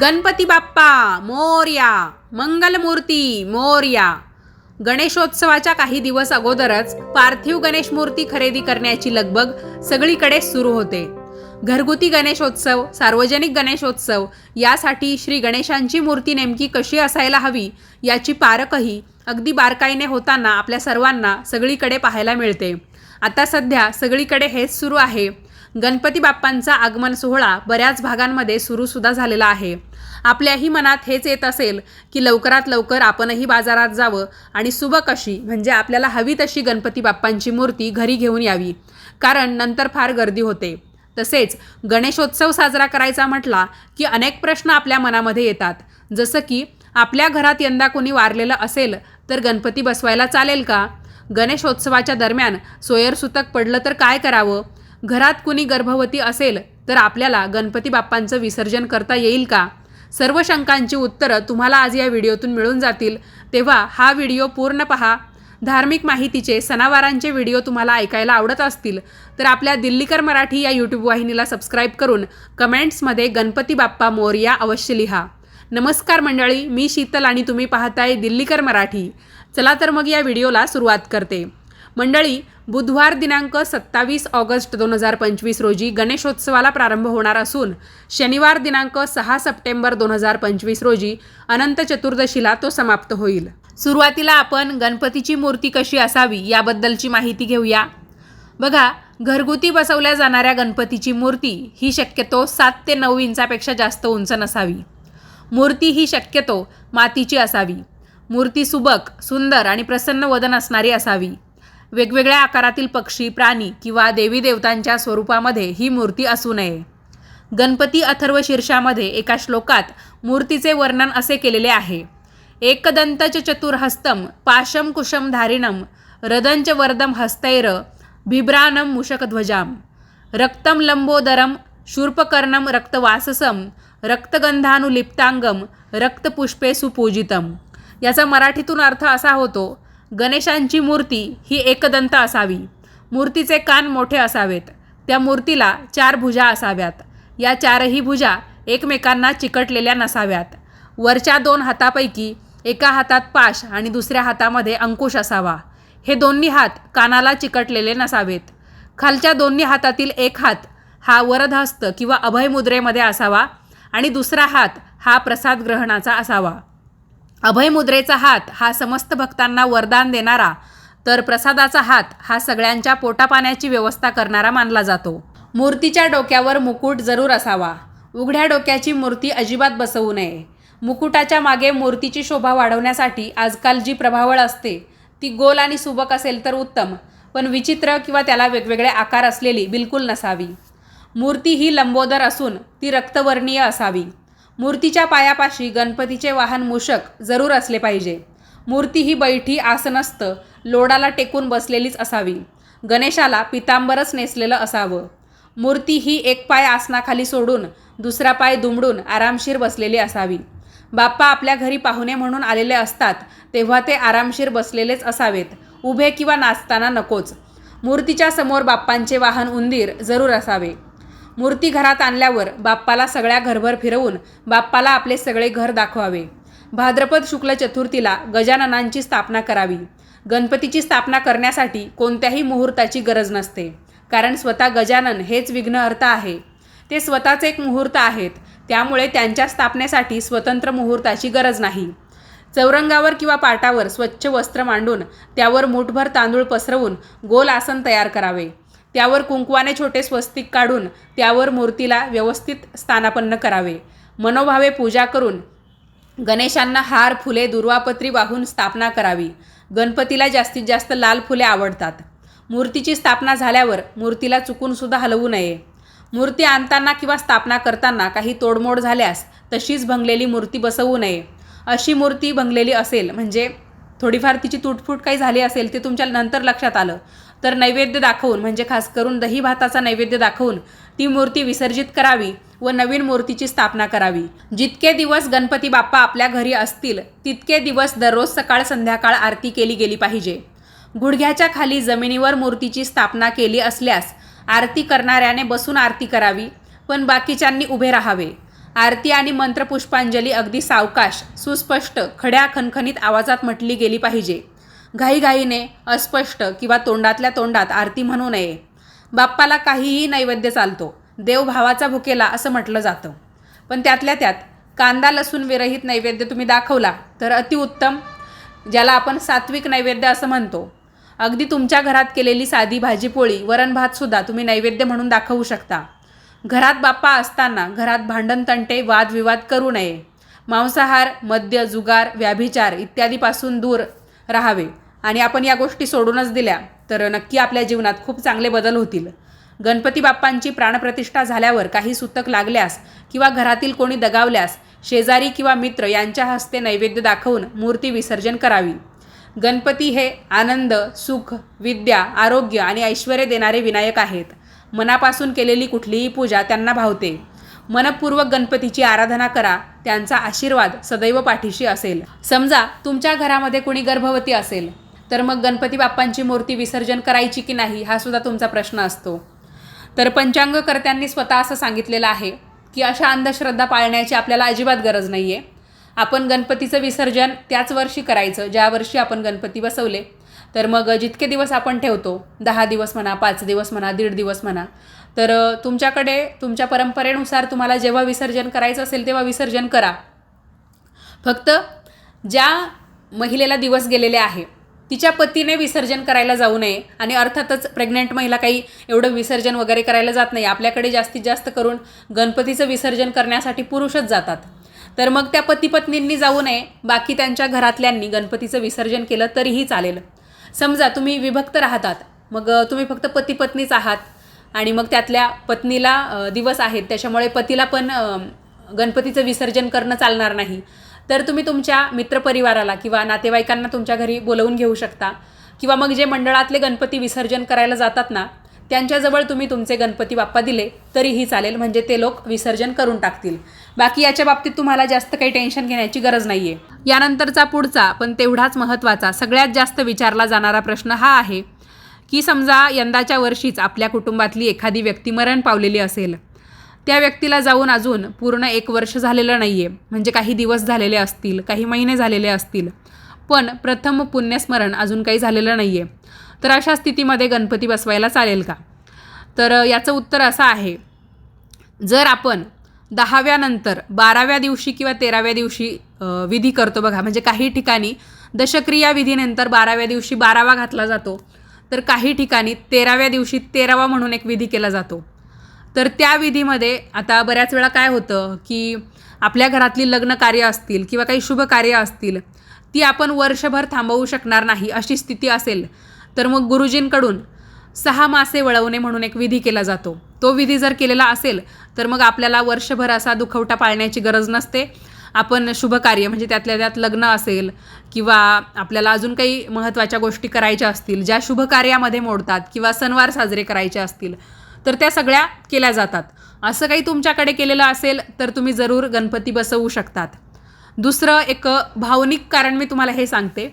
गणपती बाप्पा मोर्या मंगलमूर्ती मोर्या. गणेशोत्सवाच्या काही दिवस अगोदरच पार्थिव गणेश मूर्ती खरेदी करण्याची लगबग सगळीकडे सुरू होते. घरगुती गणेशोत्सव सार्वजनिक गणेशोत्सव यासाठी श्री गणेशांची मूर्ती नेमकी कशी असायला हवी याची पारखही अगदी बारकाईने होताना आपल्या सर्वांना सगळीकडे पाहायला मिळते. आता सध्या सगळीकडे हेच सुरू आहे. गणपती बाप्पांचा आगमन सोहळा बऱ्याच भागांमध्ये सुरूसुद्धा झालेला आहे. आपल्याही मनात हेच येत असेल की लवकरात लवकर आपणही बाजारात जावं आणि सुबक अशी म्हणजे आपल्याला हवी तशी गणपती बाप्पांची मूर्ती घरी घेऊन यावी. कारण नंतर फार गर्दी होते. तसेच गणेशोत्सव साजरा करायचा म्हटला की अनेक प्रश्न आपल्या मनामध्ये येतात. जसं की आपल्या घरात यंदा कोणी वारलेलं असेल तर गणपती बसवायला चालेल का? गणेशोत्सवाच्या दरम्यान सोयरसुतक पडलं तर काय करावं? घरात कुणी गर्भवती असेल तर आपल्याला गणपती बाप्पांचं विसर्जन करता येईल का? सर्व शंकांची उत्तरं तुम्हाला आज या व्हिडिओतून मिळून जातील. तेव्हा हा व्हिडिओ पूर्ण पहा. धार्मिक माहितीचे सणावारांचे व्हिडिओ तुम्हाला ऐकायला आवडत असतील तर आपल्या दिल्लीकर मराठी या यूट्यूब वाहिनीला सबस्क्राईब करून कमेंट्समध्ये गणपती बाप्पा मोरया अवश्य लिहा. नमस्कार मंडळी मी शीतल आणि तुम्ही पाहताय दिल्लीकर मराठी. चला तर मग या व्हिडिओला सुरुवात करते. मंडळी बुधवार दिनांक सत्तावीस ऑगस्ट दोन हजार पंचवीस रोजी गणेशोत्सवाला प्रारंभ होणार असून शनिवार दिनांक सहा सप्टेंबर दोन हजार पंचवीस रोजी अनंत चतुर्दशीला तो समाप्त होईल. सुरुवातीला आपण गणपतीची मूर्ती कशी असावी याबद्दलची माहिती घेऊया. बघा घरगुती बसवल्या जाणाऱ्या गणपतीची मूर्ती ही शक्यतो सात ते नऊ इंचापेक्षा जास्त उंच नसावी. मूर्ती ही शक्यतो मातीची असावी. मूर्ती सुबक सुंदर आणि प्रसन्न वदन असणारी असावी. वेगवेगळ्या आकारातील पक्षी प्राणी किंवा देवी देवतांच्या स्वरूपामध्ये ही मूर्ती असू नये. गणपती अथर्व शीर्षामध्ये एका श्लोकात मूर्तीचे वर्णन असे केलेले आहे. एकदंतच चतुर्हस्तम पाशम कुशम धारिणम रदंच वरदम हस्तैर बिभ्रानम मुषकध्वजाम रक्तम लंबोदरम शूर्पकर्णम रक्तवाससम रक्तगंधानुलिप्तांगम रक्तपुष्पे सुपूजितम. याचा मराठीतून अर्थ असा होतो गणेशांची मूर्ती ही एकदंत असावी. मूर्तीचे कान मोठे असावेत. त्या मूर्तीला चार भुजा असाव्यात. या चारही भुजा एकमेकांना चिकटलेल्या नसाव्यात. वरच्या दोन हातापैकी एका हातात पाश आणि दुसऱ्या हातामध्ये अंकुश असावा. हे दोन्ही हात कानाला चिकटलेले नसावेत. खालच्या दोन्ही हातातील एक हात हा वरदहस्त किंवा अभय मुद्रेमध्ये असावा आणि दुसरा हात हा प्रसाद ग्रहणाचा असावा. अभय मुद्रेचा हात हा समस्त भक्तांना वरदान देणारा तर प्रसादाचा हात हा सगळ्यांच्या पोटापाण्याची व्यवस्था करणारा मानला जातो. मूर्तीच्या डोक्यावर मुकुट जरूर असावा. उघड्या डोक्याची मूर्ती अजिबात बसवू नये. मुकुटाच्या मागे मूर्तीची शोभा वाढवण्यासाठी आजकाल जी प्रभावळ असते ती गोल आणि सुबक असेल तर उत्तम पण विचित्र किंवा त्याला वेगवेगळे आकार असलेली बिलकुल नसावी. मूर्ती ही लंबोदर असून ती रक्तवर्णीय असावी. मूर्तीच्या पायापाशी गणपतीचे वाहन मूषक जरूर असले पाहिजे. मूर्ती ही बैठी आसनस्थ लोडाला टेकून बसलेलीच असावी. गणेशाला पितांबरच नेसलेलं असावं. मूर्ती ही एक पाय आसनाखाली सोडून दुसरा पाय दुमडून आरामशीर बसलेली असावी. बाप्पा आपल्या घरी पाहुणे म्हणून आलेले असतात तेव्हा ते आरामशीर बसलेलेच असावेत. उभे किंवा नाचताना नकोच. मूर्तीच्या समोर बाप्पांचे वाहन उंदीर जरूर असावे. मूर्ती घरात आणल्यावर बाप्पाला सगळ्या घरभर फिरवून बाप्पाला आपले सगळे घर दाखवावे. भाद्रपद शुक्ल चतुर्थीला गजाननांची स्थापना करावी. गणपतीची स्थापना करण्यासाठी कोणत्याही मुहूर्ताची गरज नसते. कारण स्वतः गजानन हेच विघ्नहर्ता आहे. ते स्वतःच एक मुहूर्त आहेत. त्यामुळे त्यांच्या स्थापनेसाठी स्वतंत्र मुहूर्ताची गरज नाही. चौरंगावर किंवा पाटावर स्वच्छ वस्त्र मांडून त्यावर मुठभर तांदूळ पसरवून गोल आसन तयार करावे. त्यावर कुंकवाने छोटे स्वस्तिक काढून त्यावर मूर्तीला व्यवस्थित स्थानापन्न करावे. मनोभावे पूजा करून गणेशांना हार फुले दुर्वापत्री वाहून स्थापना करावी. गणपतीला जास्तीत जास्त लाल फुले आवडतात. मूर्तीची स्थापना झाल्यावर मूर्तीला चुकूनसुद्धा हलवू नये. मूर्ती आणताना किंवा स्थापना करताना काही तोडमोड झाल्यास तशीच भंगलेली मूर्ती बसवू नये. अशी मूर्ती भंगलेली असेल म्हणजे थोडीफार तिची तुटफूट काही झाली असेल ते तुमच्या नंतर लक्षात आलं. तर नैवेद्य दाखवून म्हणजे खास करून दही भाताचा नैवेद्य दाखवून ती मूर्ती विसर्जित करावी व नवीन मूर्तीची स्थापना करावी. जितके दिवस गणपती बाप्पा आपल्या घरी असतील तितके दिवस दररोज सकाळ संध्याकाळ आरती केली गेली पाहिजे. गुडघ्याच्या खाली जमिनीवर मूर्तीची स्थापना केली असल्यास आरती करणाऱ्याने बसून आरती करावी पण बाकीच्यांनी उभे राहावे. आरती आणि मंत्रपुष्पांजली अगदी सावकाश सुस्पष्ट खड्या खणखणीत आवाजात म्हटली गेली पाहिजे. घाईघाईने अस्पष्ट किंवा तोंडातल्या तोंडात आरती म्हणू नये. बाप्पाला काहीही नैवेद्य चालतो. देव भावाचा भुकेला असं म्हटलं जातं. पण त्यातल्या त्यात कांदा लसूण विरहित नैवेद्य तुम्ही दाखवला तर अतिउत्तम ज्याला आपण सात्विक नैवेद्य असं म्हणतो. अगदी तुमच्या घरात केलेली साधी भाजीपोळी वरण भातसुद्धा तुम्ही नैवेद्य म्हणून दाखवू शकता. घरात बाप्पा असताना घरात भांडण तंटे वादविवाद करू नये. मांसाहार मद्य जुगार व्याभिचार इत्यादीपासून दूर राहावे. आणि आपण या गोष्टी सोडूनच दिल्या तर नक्की आपल्या जीवनात खूप चांगले बदल होतील. गणपती बाप्पांची प्राणप्रतिष्ठा झाल्यावर काही सुतक लागल्यास किंवा घरातील कोणी दगावल्यास शेजारी किंवा मित्र यांच्या हस्ते नैवेद्य दाखवून मूर्ती विसर्जन करावी. गणपती हे आनंद सुख विद्या आरोग्य आणि ऐश्वर देणारे विनायक आहेत. मनापासून केलेली कुठलीही पूजा त्यांना भावते. मनपूर्वक गणपतीची आराधना करा त्यांचा आशीर्वाद सदैव पाठीशी असेल. समजा तुमच्या घरामध्ये कोणी गर्भवती असेल तर मग गणपती बाप्पांची मूर्ती विसर्जन करायची की नाही हा सुद्धा तुमचा प्रश्न असतो. तर पंचांगकर्त्यांनी स्वतः असं सांगितलेलं आहे की अशा अंधश्रद्धा पाळण्याची आपल्याला अजिबात गरज नाही आहे आपण गणपतीचं विसर्जन त्याच वर्षी करायचं ज्या वर्षी आपण गणपती बसवले. तर मग जितके दिवस आपण ठेवतो दहा दिवस म्हणा पाच दिवस म्हणा दीड दिवस म्हणा तर तुमच्याकडे तुमच्या परंपरेनुसार तुम्हाला जेव्हा विसर्जन करायचं असेल तेव्हा विसर्जन करा. फक्त ज्या महिलेला दिवस गेलेले आहे तिच्या पतीने विसर्जन करायला जाऊ नये आणि अर्थातच प्रेग्नंट महिला काही एवढं विसर्जन वगैरे करायला जात नाही. आपल्याकडे जास्तीत जास्त करून गणपतीचं विसर्जन करण्यासाठी पुरुषच जातात. तर मग त्या पती पत्नींनी जाऊ नये. बाकी त्यांच्या घरातल्यांनी गणपतीचं विसर्जन केलं तरीही चालेल. समजा तुम्ही विभक्त राहतात. मग तुम्ही फक्त पती पत्नीच आहात आणि मग त्यातल्या पत्नीला दिवस आहेत. त्याच्यामुळे पतीला पण गणपतीचं विसर्जन करणं चालणार नाही. तर तुम्ही तुमच्या मित्रपरिवाराला किंवा नातेवाईकांना तुमच्या घरी बोलवून घेऊ शकता. किंवा मग जे मंडळातले गणपती विसर्जन करायला जातात ना त्यांच्याजवळ तुम्ही तुमचे गणपती बाप्पा दिले तरीही चालेल. म्हणजे ते लोक विसर्जन करून टाकतील. बाकी याच्या बाबतीत तुम्हाला जास्त काही टेन्शन घेण्याची गरज नाही आहे यानंतरचा पुढचा पण तेवढाच महत्त्वाचा सगळ्यात जास्त विचारला जाणारा प्रश्न हा आहे की समजा यंदाच्या वर्षीच आपल्या कुटुंबातली एखादी व्यक्ती मरण पावलेली असेल त्या व्यक्तीला जाऊन अजून पूर्ण एक वर्ष झालेलं नाही आहे म्हणजे काही दिवस झालेले असतील काही महिने झालेले असतील. पण प्रथम पुण्यस्मरण अजून काही झालेलं नाही आहे तर अशा स्थितीमध्ये गणपती बसवायला चालेल का? तर याचं उत्तर असं आहे. जर आपण दहाव्यानंतर बाराव्या दिवशी किंवा तेराव्या दिवशी विधी करतो बघा म्हणजे काही ठिकाणी दशक्रिया विधीनंतर बाराव्या दिवशी बारावा घातला जातो तर काही ठिकाणी तेराव्या दिवशी तेरावा म्हणून एक विधी केला जातो. तर त्या विधीमध्ये आता बऱ्याच वेळा काय होतं की आपल्या घरातली लग्न कार्य असतील किंवा काही शुभ कार्य असतील ती आपण वर्षभर थांबवू शकणार नाही अशी स्थिती असेल तर मग गुरुजींकडून सहा मासे वळवणे म्हणून एक विधी केला जातो. तो विधी जर केलेला असेल तर मग आपल्याला वर्षभर असा दुखवटा पाळण्याची गरज नसते. आपण शुभ कार्य म्हणजे त्यातल्या त्यात लग्न असेल किंवा आपल्याला अजून काही महत्त्वाच्या गोष्टी करायच्या असतील ज्या शुभ कार्यामध्ये मोडतात किंवा सणवार साजरे करायचे असतील तर त्या सगळ्या केल्या जातात. असं काही तुमच्याकडे केलेलं असेल तर तुम्ही जरूर गणपती बसवू शकतात. दुसरं एक भावनिक कारण मी तुम्हाला हे सांगते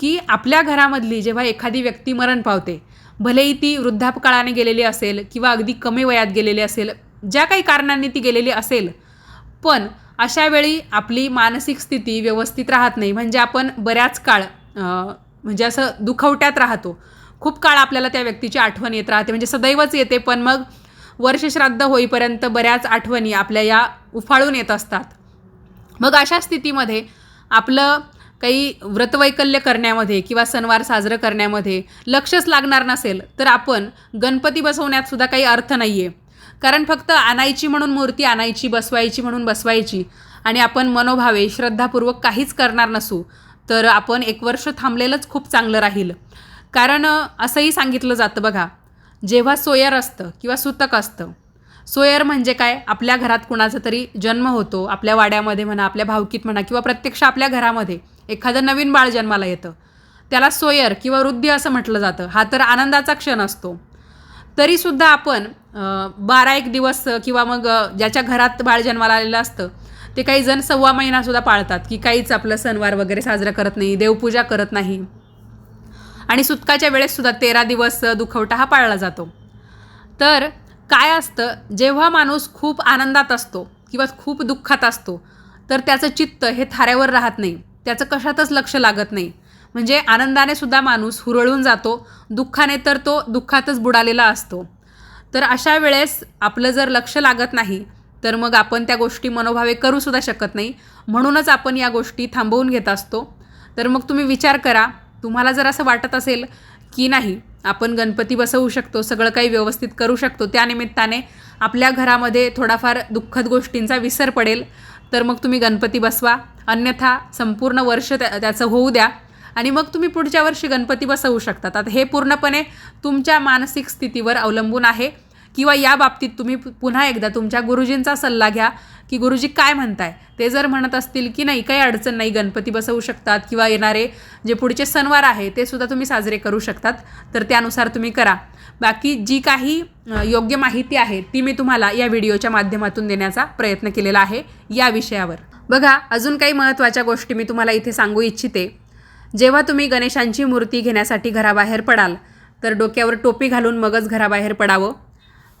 की आपल्या घरामधली जेव्हा एखादी व्यक्ती मरण पावते भलेही ती वृद्धापकाळाने गेलेली असेल किंवा अगदी कमी वयात गेलेली असेल ज्या काही कारणांनी ती गेलेली असेल पण अशा वेळी आपली मानसिक स्थिती व्यवस्थित राहत नाही. म्हणजे आपण बऱ्याच काळ म्हणजे असं दुखवट्यात राहतो. खूप काळ आपल्याला त्या व्यक्तीची आठवण येत राहते म्हणजे सदैवच येते पण मग वर्षश्राद्ध होईपर्यंत बऱ्याच आठवणी आपल्या या उफाळून येत असतात. मग अशा स्थितीमध्ये आपलं काही व्रतवैकल्य करण्यामध्ये किंवा सणवार साजरं करण्यामध्ये लक्षच लागणार नसेल तर आपण गणपती बसवण्यात सुद्धा काही अर्थ नाही आहे कारण फक्त आणायची म्हणून मूर्ती आणायची बसवायची म्हणून बसवायची आणि आपण मनोभावे श्रद्धापूर्वक काहीच करणार नसू तर आपण एक वर्ष थांबलेलंच खूप चांगलं राहील. कारण असंही सांगितलं जातं बघा जेव्हा सोयर असतं किंवा सुतक असतं सोयर म्हणजे काय? आपल्या घरात कुणाचा तरी जन्म होतो आपल्या वाड्यामध्ये म्हणा आपल्या भावकीत म्हणा किंवा प्रत्यक्ष आपल्या घरामध्ये एखादं नवीन बाळ जन्माला येतं. त्याला सोयर किंवा वृद्धी असं म्हटलं जातं. हा तर आनंदाचा क्षण असतो. तरीसुद्धा आपण बारा एक दिवस किंवा मग ज्याच्या घरात बाळ जन्माला आलेलं असतं ते काही जण सव्वा महिनासुद्धा पाळतात की काहीच आपलं सणवार वगैरे साजरा करत नाही देवपूजा करत नाही. आणि सुतकाच्या वेळेससुद्धा तेरा दिवस दुखवटा हा पाळला जातो. तर काय असतं जेव्हा माणूस खूप आनंदात असतो किंवा खूप दुःखात असतो तर त्याचं चित्त हे थाऱ्यावर राहत नाही. त्याचं कशातच लक्ष लागत नाही. म्हणजे आनंदाने सुद्धा माणूस हुरळून जातो दुःखाने तर तो दुःखातच बुडालेला असतो. तर अशा वेळेस आपलं जर लक्ष लागत नाही तर मग आपण त्या गोष्टी मनोभावे करूसुद्धा शकत नाही. म्हणूनच आपण या गोष्टी थांबवून घेत असतो. तर मग तुम्ही विचार करा तुम्हाला जर असं वाटत असेल की नाही आपण गणपती बसवू शकतो सगळं काही व्यवस्थित करू शकतो त्यानिमित्ताने आपल्या घरामध्ये थोडाफार दुःखद गोष्टींचा विसर पडेल तर मग तुम्ही गणपती बसवा. अन्यथा संपूर्ण वर्ष त्या त्याचं होऊ द्या आणि मग तुम्ही पुढच्या वर्षी गणपती बसवू शकतात. आता हे पूर्णपणे तुमच्या मानसिक स्थितीवर अवलंबून आहे. किंवा या बाबतीत तुम्ही पुन्हा एकदा तुमच्या गुरुजींचा सल्ला घ्या की गुरुजी काय म्हणताय? ते जर म्हणत असतील की नाही काही अडचण नाही गणपती बसवू शकतात किंवा येणारे जे पुढचे सणवार आहे ते सुद्धा तुम्ही साजरे करू शकतात. तर त्यानुसार तुम्ही करा. बाकी जी काही योग्य माहिती आहे ती मी तुम्हाला या व्हिडिओच्या माध्यमातून देण्याचा प्रयत्न केलेला आहे या विषयावर. बघा अजून काही महत्त्वाच्या गोष्टी मी तुम्हाला इथे सांगू इच्छिते. जेव्हा तुम्ही गणेशांची मूर्ती घेण्यासाठी घराबाहेर पडाल तर डोक्यावर टोपी घालून मगच घराबाहेर पडावं.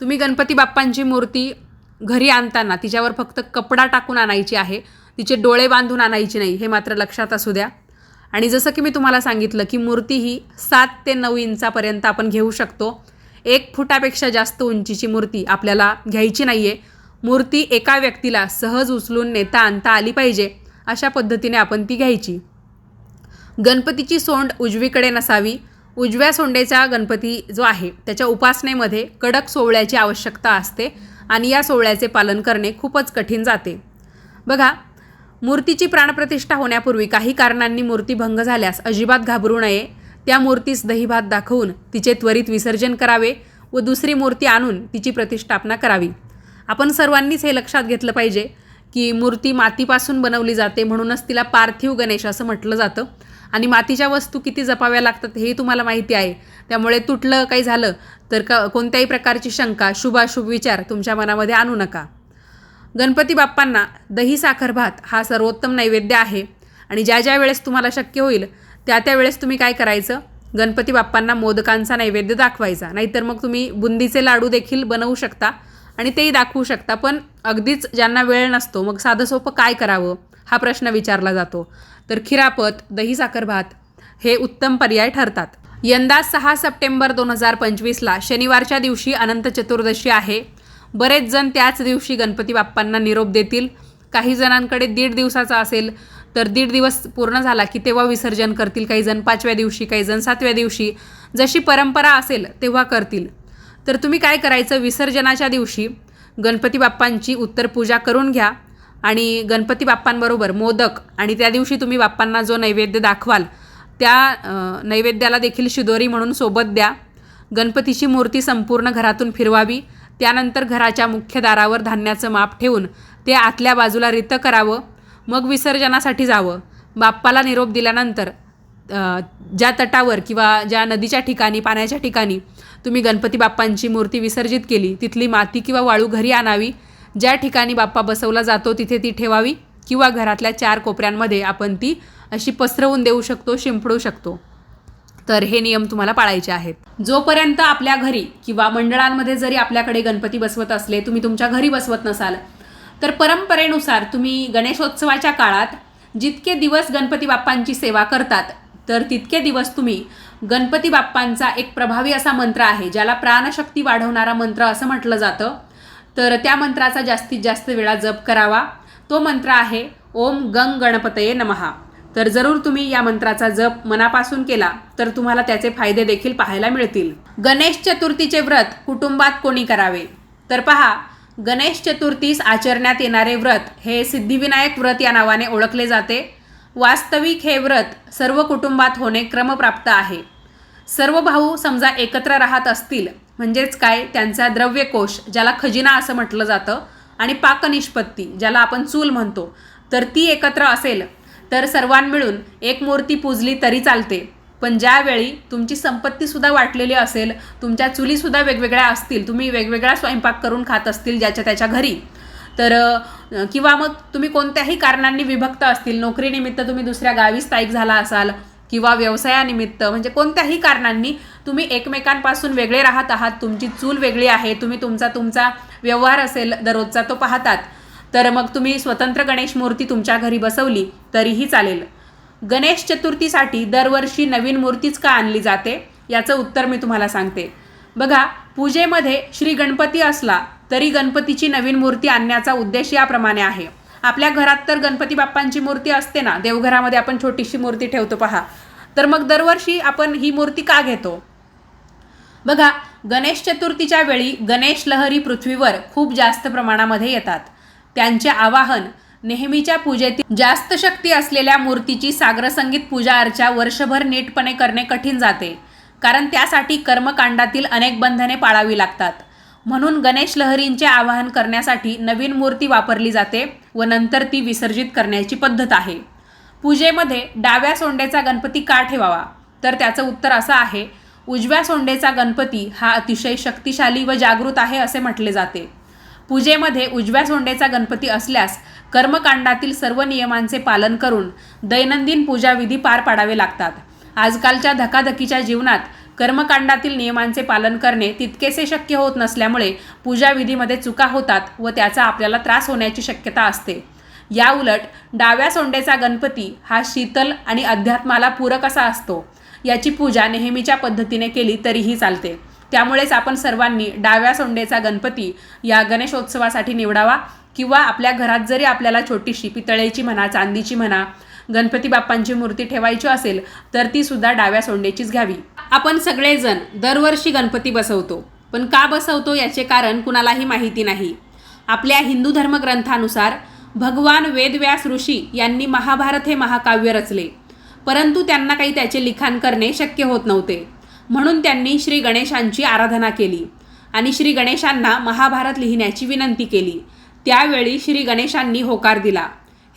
तुम्ही गणपती बाप्पांची मूर्ती घरी आणताना तिच्यावर फक्त कपडा टाकून आणायची आहे तिचे डोळे बांधून आणायची नाही हे मात्र लक्षात असू द्या. आणि जसं की मी तुम्हाला सांगितलं की मूर्ती ही सात ते नऊ इंचापर्यंत आपण घेऊ शकतो. एक फुटापेक्षा जास्त उंचीची मूर्ती आपल्याला घ्यायची नाही आहे मूर्ती एका व्यक्तीला सहज उचलून नेता आणता आली पाहिजे अशा पद्धतीने आपण ती घ्यायची. गणपतीची सोंड उजवीकडे नसावी उजव्या सोंडेचा गणपती जो आहे त्याच्या उपासनेमध्ये कडक सोवळ्याची आवश्यकता असते आणि या सोवळ्याचे पालन करणे खूपच कठीण जाते. बघा मूर्तीची प्राणप्रतिष्ठा होण्यापूर्वी काही कारणांनी मूर्ती भंग झाल्यास अजिबात घाबरू नये. त्या मूर्तीस दहीभात दाखवून तिचे त्वरित विसर्जन करावे व दुसरी मूर्ती आणून तिची प्रतिष्ठापना करावी. आपण सर्वांनीच हे लक्षात घेतलं पाहिजे की मूर्ती मातीपासून बनवली जाते म्हणूनच तिला पार्थिव गणेश असं म्हटलं जातं. आणि मातीच्या वस्तू किती जपाव्या लागतात हेही तुम्हाला माहिती आहे. त्यामुळे तुटलं काही झालं तर क कोणत्याही प्रकारची शंका शुभाशुभ विचार तुमच्या मनामध्ये आणू नका. गणपती बाप्पांना दही साखर भात हा सर्वोत्तम नैवेद्य आहे आणि ज्या ज्या वेळेस तुम्हाला शक्य होईल त्या त्या वेळेस तुम्ही काय करायचं? गणपती बाप्पांना मोदकांचा नैवेद्य दाखवायचा. नाहीतर मग तुम्ही बुंदीचे लाडू देखील बनवू शकता आणि तेही दाखवू शकता. पण अगदीच ज्यांना वेळ नसतो मग साधं सोपं काय करावं? हा प्रश्न विचारला जातो. तर खिरापत दही साखरभात हे उत्तम पर्याय ठरतात. यंदा सहा सप्टेंबर दोन हजार पंचवीसला शनिवारच्या दिवशी अनंत चतुर्दशी आहे. बरेच जण त्याच दिवशी गणपती बाप्पांना निरोप देतील. काही जणांकडे दीड दिवसाचा असेल तर दीड दिवस पूर्ण झाला की तेव्हा विसर्जन करतील काही जण. पाचव्या दिवशी काही जण सातव्या दिवशी. जशी परंपरा असेल तेव्हा करतील. तर तुम्ही काय करायचं? विसर्जनाच्या दिवशी गणपती बाप्पांची उत्तर पूजा करून घ्या. आणि गणपती बाप्पांबरोबर मोदक आणि त्या दिवशी तुम्ही बाप्पांना जो नैवेद्य दाखवाल त्या नैवेद्याला देखील शिदोरी म्हणून सोबत द्या. गणपतीची मूर्ती संपूर्ण घरातून फिरवावी. त्यानंतर घराच्या मुख्य दारावर धान्याचं माप ठेवून ते आतल्या बाजूला रितं करावं. मग विसर्जनासाठी जावं. बाप्पाला निरोप दिल्यानंतर ज्या तटावर किंवा ज्या नदीच्या ठिकाणी पाण्याच्या ठिकाणी तुम्ही गणपती बाप्पांची मूर्ती विसर्जित केली तिथली माती किंवा वाळू घरी आणावी. ज्या ठिकाणी बाप्पा बसवला जातो तिथे ती ठेवावी? किंवा घरातल्या चार कोपऱ्यांमध्ये आपण ती अशी पसरवून देऊ शकतो शिंपडू शकतो? तर हे नियम तुम्हाला पाळायचे आहेत. जोपर्यंत आपल्या घरी किंवा मंडळांमध्ये जरी आपल्याकडे गणपती बसवत असले तुम्ही तुमच्या घरी बसवत नसाल तर परंपरेनुसार तुम्ही गणेशोत्सवाच्या काळात जितके दिवस गणपती बाप्पांची सेवा करतात तर तितके दिवस तुम्ही गणपती बाप्पांचा एक प्रभावी असा मंत्र आहे ज्याला प्राणशक्ती वाढवणारा मंत्र असं म्हटलं जातं. तर त्या मंत्राचा जास्तीत जास्त वेळा जप करावा. तो मंत्र आहे ओम गंग गणपतये नमहा. तर जरूर तुम्ही या मंत्राचा जप मनापासून केला तर तुम्हाला त्याचे फायदे देखील पाहायला मिळतील. गणेश चतुर्थीचे व्रत कुटुंबात कोणी करावे? तर पहा गणेश चतुर्थीस आचरण्यात येणारे व्रत हे सिद्धिविनायक व्रत या नावाने ओळखले जाते. वास्तविक हे व्रत सर्व कुटुंबात होणे क्रमप्राप्त आहे. सर्व भाऊ समजा एकत्र राहत असतील म्हणजेच काय? त्यांचा द्रव्यकोश ज्याला खजिना असं म्हटलं जातं आणि पाकनिष्पत्ती ज्याला आपण चूल म्हणतो. तर ती एकत्र असेल तर सर्वां मिळून एक मूर्ती पूजली तरी चालते. पण ज्यावेळी तुमची संपत्तीसुद्धा वाटलेली असेल तुमच्या चुलीसुद्धा वेगवेगळ्या असतील तुम्ही वेगवेगळा स्वयंपाक करून खात असतील ज्याच्या त्याच्या घरी तर किंवा मग तुम्ही कोणत्याही कारणांनी विभक्त असतील नोकरीनिमित्त तुम्ही दुसऱ्या गावी स्थायिक झाला असाल किंवा व्यवसायानिमित्त म्हणजे कोणत्याही कारणांनी तुम्ही एकमेकांपासून वेगळे राहत आहात तुमची चूल वेगळी आहे तुम्ही तुमचा तुमचा व्यवहार असेल दररोजचा तो पाहतात. तर मग तुम्ही स्वतंत्र गणेश मूर्ती तुमच्या घरी बसवली तरीही चालेल. गणेश चतुर्थीसाठी दरवर्षी नवीन मूर्तीच का आणली जाते? याचं उत्तर मी तुम्हाला सांगते. बघा पूजेमध्ये श्री गणपती असला तरी गणपतीची नवीन मूर्ती आणण्याचा उद्देश याप्रमाणे आहे. आपल्या घरात तर गणपती बाप्पांची मूर्ती असते ना देवघरामध्ये आपण छोटीशी मूर्ती ठेवतो पहा. तर मग दरवर्षी आपण ही मूर्ती का घेतो? बघा गणेश चतुर्थीच्या वेळी गणेश लहरी पृथ्वीवर खूप जास्त प्रमाणामध्ये येतात. त्यांचे आवाहन नेहमीच्या पूजेतील जास्त शक्ती असलेल्या मूर्तीची सागरसंगीत पूजा अर्चा वर्षभर नीटपणे करणे कठीण जाते. कारण त्यासाठी कर्मकांडातील अनेक बंधने पाळावी लागतात. म्हणून गणेश लहरींचे आवाहन करण्यासाठी नवीन मूर्ती वापरली जाते व नंतर ती विसर्जित करण्याची पद्धत आहे. पूजेमध्ये डाव्या सोंडेचा गणपती का ठेवावा? तर त्याचं उत्तर असं आहे उजव्या सोंडेचा गणपती हा अतिशय शक्तिशाली व जागृत आहे असे म्हटले जाते. पूजेमध्ये उजव्या सोंडेचा गणपती असल्यास कर्मकांडातील सर्व नियमांचे पालन करून दैनंदिन पूजाविधी पार पाडावे लागतात. आजकालच्या धकाधकीच्या जीवनात कर्मकांडातील नियमांचे पालन करणे तितकेसे शक्य होत नसल्यामुळे पूजाविधीमध्ये चुका होतात व त्याचा आपल्याला त्रास होण्याची शक्यता असते. या उलट डाव्या सोंडेचा गणपती हा शीतल आणि अध्यात्माला पूरक असा असतो. याची पूजा नेहमीच्या पद्धतीने केली तरीही चालते. त्यामुळेच आपण सर्वांनी डाव्या सोंडेचा गणपती या गणेशोत्सवासाठी निवडावा किंवा आपल्या घरात जरी आपल्याला छोटीशी पितळेची म्हणा चांदीची म्हणा गणपती बाप्पांची मूर्ती ठेवायची असेल तर ती सुद्धा डाव्या सोंडेचीच घ्यावी. आपण सगळेजण दरवर्षी गणपती बसवतो. पण का बसवतो याचे कारण कुणालाही माहिती नाही. आपल्या हिंदू धर्मग्रंथानुसार भगवान वेदव्यास ऋषी यांनी महाभारत हे महाकाव्य रचले. परंतु त्यांना काही त्याचे लिखाण करणे शक्य होत नव्हते. म्हणून त्यांनी श्री गणेशांची आराधना केली आणि श्री गणेशांना महाभारत लिहिण्याची विनंती केली. त्यावेळी श्री गणेशांनी होकार दिला.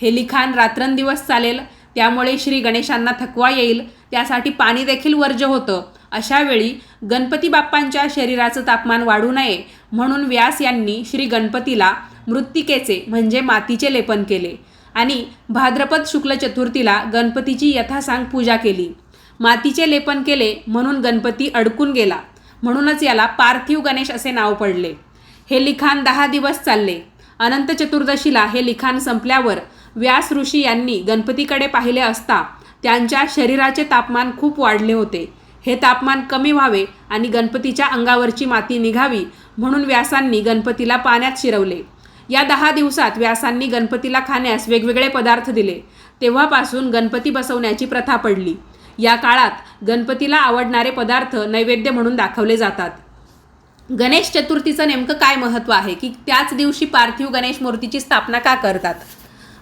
हे लिखाण रात्रंदिवस चालेल त्यामुळे श्री गणेशांना थकवा येईल त्यासाठी पाणी देखील वर्ज्य होतं. अशावेळी गणपती बाप्पांच्या शरीराचं तापमान वाढू नये म्हणून व्यास यांनी श्री गणपतीला मृत्तिकेचे म्हणजे मातीचे लेपन केले. आणि भाद्रपद शुक्ल चतुर्थीला गणपतीची यथासांग पूजा केली. मातीचे लेपन केले म्हणून गणपती अडकून गेला. म्हणूनच याला पार्थिव गणेश असे नाव पडले. हे लिखाण दहा दिवस चालले. अनंत चतुर्दशीला हे लिखाण संपल्यावर व्यास ऋषी यांनी गणपतीकडे पाहिले असता त्यांच्या शरीराचे तापमान खूप वाढले होते. हे तापमान कमी व्हावे आणि गणपतीच्या अंगावरची माती निघावी म्हणून व्यासांनी गणपतीला पाण्यात शिरवले. या दहा दिवसात व्यासांनी गणपतीला खाण्यास वेगवेगळे पदार्थ दिले. तेव्हापासून गणपती बसवण्याची प्रथा पडली. या काळात गणपतीला आवडणारे पदार्थ नैवेद्य म्हणून दाखवले जातात. गणेश चतुर्थीचं नेमकं काय महत्त्व आहे? की त्याच दिवशी पार्थिव गणेश मूर्तीची स्थापना का करतात?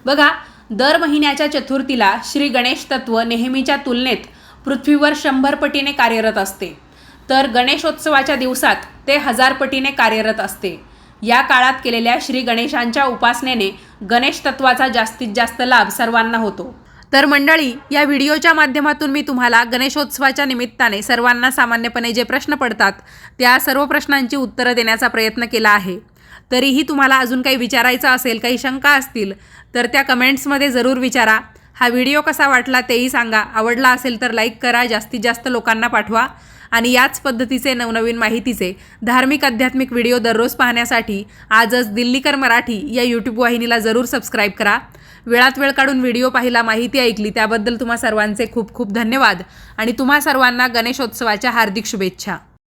बघा दर महिन्याच्या चतुर्थीला श्री गणेश तत्व नेहमीच्या तुलनेत पृथ्वीवर शंभर पटीने कार्यरत असते. तर गणेशोत्सवाच्या दिवसात ते हजार पटीने कार्यरत असते. या काळात केलेल्या श्री गणेशांच्या उपासनेने गणेश तत्वाचा जास्तीत जास्त लाभ सर्वांना होतो. तर मंडळी या व्हिडिओच्या माध्यमातून मी तुम्हाला गणेशोत्सवाच्या निमित्ताने सर्वांना सामान्यपणे जे प्रश्न पडतात त्या सर्व प्रश्नांची उत्तरं देण्याचा प्रयत्न केला आहे. तरीही तुम्हाला अजून काही विचारायचं असेल काही शंका असतील तर त्या कमेंट्समध्ये जरूर विचारा. हा व्हिडिओ कसा वाटला तेही सांगा. आवडला असेल तर लाईक करा जास्तीत जास्त लोकांना पाठवा. आणि याच पद्धतीचे नवनवीन माहितीचे धार्मिक आध्यात्मिक व्हिडिओ दररोज पाहण्यासाठी आजच दिल्लीकर मराठी या यूट्यूब वाहिनीला जरूर सबस्क्राईब करा. वेळात वेळ काढून व्हिडिओ पाहिला माहिती ऐकली त्याबद्दल तुम्हा सर्वांचे खूप खूप धन्यवाद. आणि तुम्हा सर्वांना गणेशोत्सवाच्या हार्दिक शुभेच्छा.